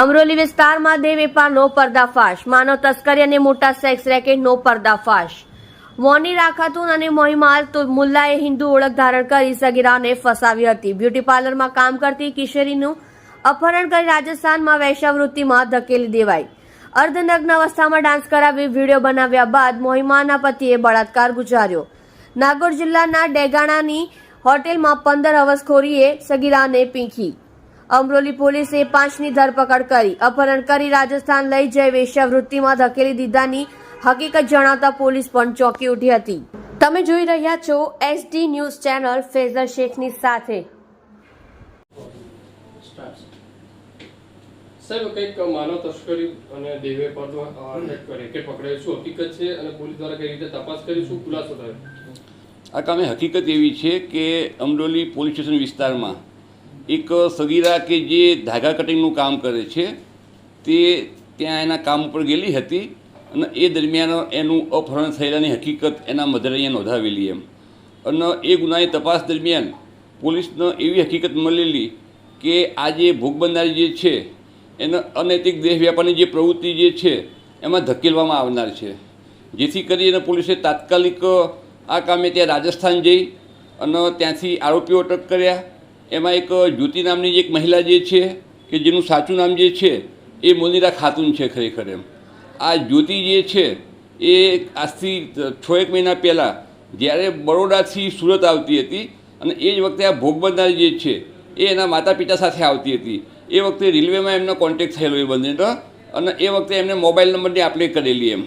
અમરોલી વિસ્તારમાં દેહ વેપારનો પર્દાફાશ. માનવ તસ્કરી અને મોટા સેક્સ રેકેટનો પર્દાફાશ. વોની રાખાતુન અને મોહિમાલ તો મુલ્લાએ હિન્દુ ઓળખ ધારણ કરી સગીરાને ફસાવી હતી. બ્યુટી પાર્લરમાં કામ કરતી કિશોરીનું અપહરણ કરી રાજસ્થાનમાં વૈશ્યવૃત્તિમાં ધકેલી દેવાઈ. અર્ધનગ્ન અવસ્થામાં ડાન્સ કરાવી વીડિયો બનાવ્યા બાદ મોહિમાના પતિએ બળાત્કાર ગુજાર્યો. નાગોર જિલ્લાના ડેગાણાની હોટેલમાં પંદર હવસખોરીએ સગીરાને પીંખી. અમરોલી પોલીસે પાંચની ધરપકડ કરી અપહરણ કરી રાજસ્થાન લઈ જઈ વેશ્યાવૃત્તિમાં ધકેલી દીધાની હકીકત જણાવતા પોલીસ પણ ચોંકી ઉઠી હતી. તમે જોઈ રહ્યા છો એસડી ન્યૂઝ ચેનલ ફેઝર શેખની સાથે. સાહેબ કંઈક માનવ તસ્કરી અને દેવે પર રેકેટ પકડાયું શું હકીકત છે? અને પોલીસ દ્વારા કઈ રીતે તપાસ કરી શું ખુલાસો થયો? આ કામે હકીકત એવી છે કે અમરોલી પોલીસ સ્ટેશન વિસ્તારમાં એક સગીરા કે જે ધાગા કટિંગનું કામ કરે છે, તે ત્યાં એના કામ ઉપર ગયેલી હતી અને એ દરમિયાન એનું અપહરણ થયેલાની હકીકત એના મધરે નોંધાવેલી એમ. અને એ ગુનાની તપાસ દરમિયાન પોલીસને એવી હકીકત મળેલી કે આ જે ભોગ બનનારી જે છે, એને અનૈતિક દેહ વ્યાપારની જે પ્રવૃત્તિ જે છે, એમાં ધકેલવામાં આવનાર છે. જેથી કરીને પોલીસે તાત્કાલિક આ કામે ત્યાં રાજસ્થાન જઈ અને ત્યાંથી આરોપીઓ અટક કર્યા એમાં એક જ્યોતિ નામની એક મહિલા જે છે, કે જેનું સાચું નામ જે છે, એ મોનિરા ખાતુન છે ખરેખર એમ. આ જ્યોતિ જે છે, એ આજથી છ એક મહિના પહેલાં જ્યારે બરોડાથી સુરત આવતી હતી અને એ જ વખતે આ ભોગબંધાર જે છે, એ એના માતા પિતા સાથે આવતી હતી. એ વખતે રેલવેમાં એમનો કોન્ટેક્ટ થયેલો એ બંનેનો અને એ વખતે એમને મોબાઈલ નંબરની આપણે કરેલી એમ.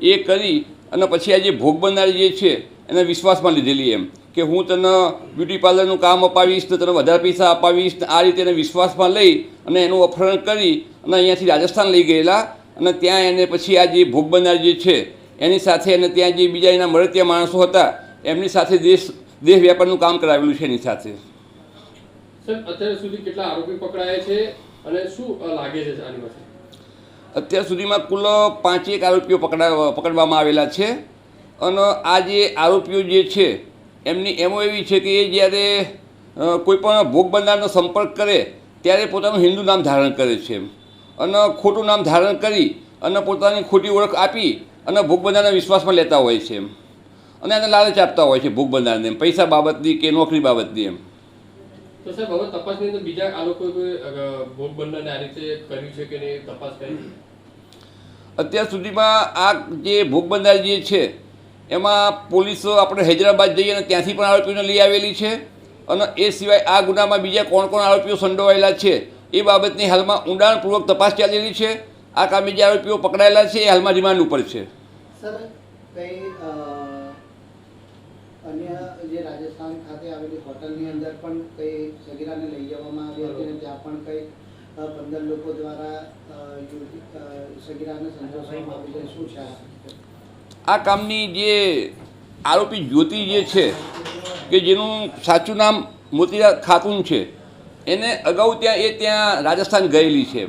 એ કરી અને પછી આ જે ભોગબંધાર જે છે, એને વિશ્વાસમાં લીધેલી એમ. કે હું તને બ્યુટી પાર્લરનું કામ અપાવીશ ને તને વધારે પૈસા અપાવીશ ને આ રીતે એને વિશ્વાસમાં લઈ અને એનું અપહરણ કરી અને અહીંયાથી રાજસ્થાન લઈ ગયેલા અને ત્યાં એને પછી આ જે ભોગ બનનાર જે છે એની સાથે અને ત્યાં જે બીજા એના મળતિયા માણસો હતા એમની સાથે દેશ દેશ વ્યાપારનું કામ કરાવેલું છે એની સાથે. અત્યાર સુધી કેટલા આરોપી પકડાયા છે અને શું લાગે છે આની પાસે? અત્યાર સુધીમાં કુલ પાંચેક આરોપીઓ પકડા પકડવામાં આવેલા છે. અને આ જે આરોપીઓ જે છે એમની એમો એવી છે કે એ જ્યારે કોઈપણ કોઈ પણ ભોગ બનનારનો સંપર્ક કરે ત્યારે પોતાનું હિન્દુ નામ ધારણ કરે છે અને ખોટું નામ ધારણ કરી અને પોતાની ખોટી ઓળખ આપી અને ભોગ બનનારના વિશ્વાસમાં લેતા હોય છે એમ. અને એને લાલચ આપતા હોય છે ભોગ બનનારને એમ પૈસા બાબતની કે નોકરી બાબતની એમ. તો સાહેબ હવે તપાસની અંદર બીજા આ ભોગ બનનારને આ રીતે કર્યું છે કે તપાસ કરી? અત્યાર સુધીમાં આ જે ભોગ બંધાર જે છે એમાં પોલીસો આપણે હૈદરાબાદ જઈએ અને ત્યાંથી પણ આરોપીઓને લઈ આવેલી છે અને એ સિવાય આ ગુનામાં બીજા કોણ કોણ આરોપીઓ સંડોવાયેલા છે એ બાબતની હાલમાં ઊંડાણપૂર્વક તપાસ ચાલેલી છે. આ કામે જે આરોપીઓ પકડાયેલા છે એ હાલમાં રિમાન્ડ ઉપર છે. પંદર લોકો દ્વારા સગીરાને સંતોષવામાં આવી છે? શું છે આ? કામની જે આરોપી જ્યોતિ જે છે, કે જેનું સાચું નામ મોતીરા ખાતુન છે, એને અગાઉ ત્યાં એ ત્યાં રાજસ્થાન ગયેલી છે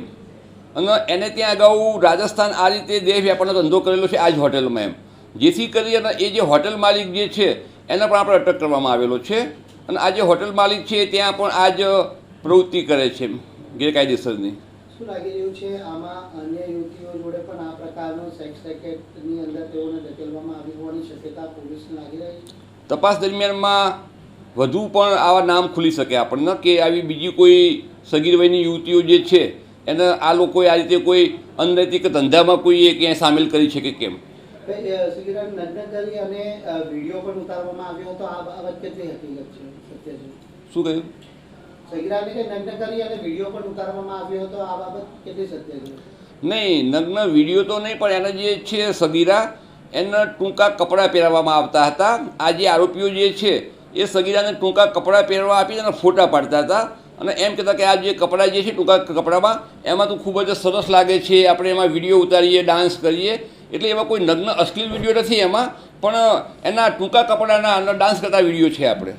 અને એને ત્યાં અગાઉ રાજસ્થાન આ રીતે દેહ વ્યાપારનો ધંધો કરેલો છે આ જ હોટલમાં એમ. જેથી કરી અને એ જે હોટેલ માલિક જે છે, એને પણ આપણે અટક કરવામાં આવેલો છે. અને આ જે હોટેલ માલિક છે ત્યાં પણ આ જ પ્રવૃત્તિ કરે છે ગેરકાયદેસરની. શું લાગી રહ્યું છે. આમાં અન્ય યુવતીઓ જોડે પણ આ પ્રકારનું સેક્સ રેકેટની અંદર તેઓને ધકેલવામાં આવી હોવાની શક્યતા પોલીસને લાગી રહી છે. તપાસ દરમિયાનમાં વધુ પણ આવા નામ ખુલી શકે આપણને કે આવી બીજી કોઈ સગીર વયની યુવતીઓ જે છે એને આ લોકોએ આ રીતે કોઈ અનૈતિક ધંધામાં કોઈ એ ક્યાંય સામેલ કરી છે કે કેમ નગ્ન અને વીડિયો પણ ઉતારવામાં આવ્યો હતો. આ બાબત કેટલી હકીકત છે સત્ય છે શું કહ્યું? સગીરાને નગ્ન કરી અને વીડિયો પણ ઉતારવામાં આવ્યો હતો. આ બાબત કેટલી સત્ય છે? નહીં નગ્ન વીડિયો તો નહીં પણ એના જે છે સગીરા એના ટૂંકા કપડાં પહેરવામાં આવતા હતા. આ જે આરોપીઓ જે છે એ સગીરાને ટૂંકા કપડાં પહેરવા આપી અને ફોટા પાડતા હતા. અને એમ કહેતા કે આ જે કપડાં જે છે ટૂંકા કપડામાં એમાં તો ખૂબ જ સરસ લાગે છે આપણે એમાં વીડિયો ઉતારીએ ડાન્સ કરીએ. એટલે એમાં કોઈ નગ્ન અશ્લીલ વીડિયો નથી એમાં પણ એના ટૂંકા કપડાના ડાન્સ કરતા વીડિયો છે આપણે.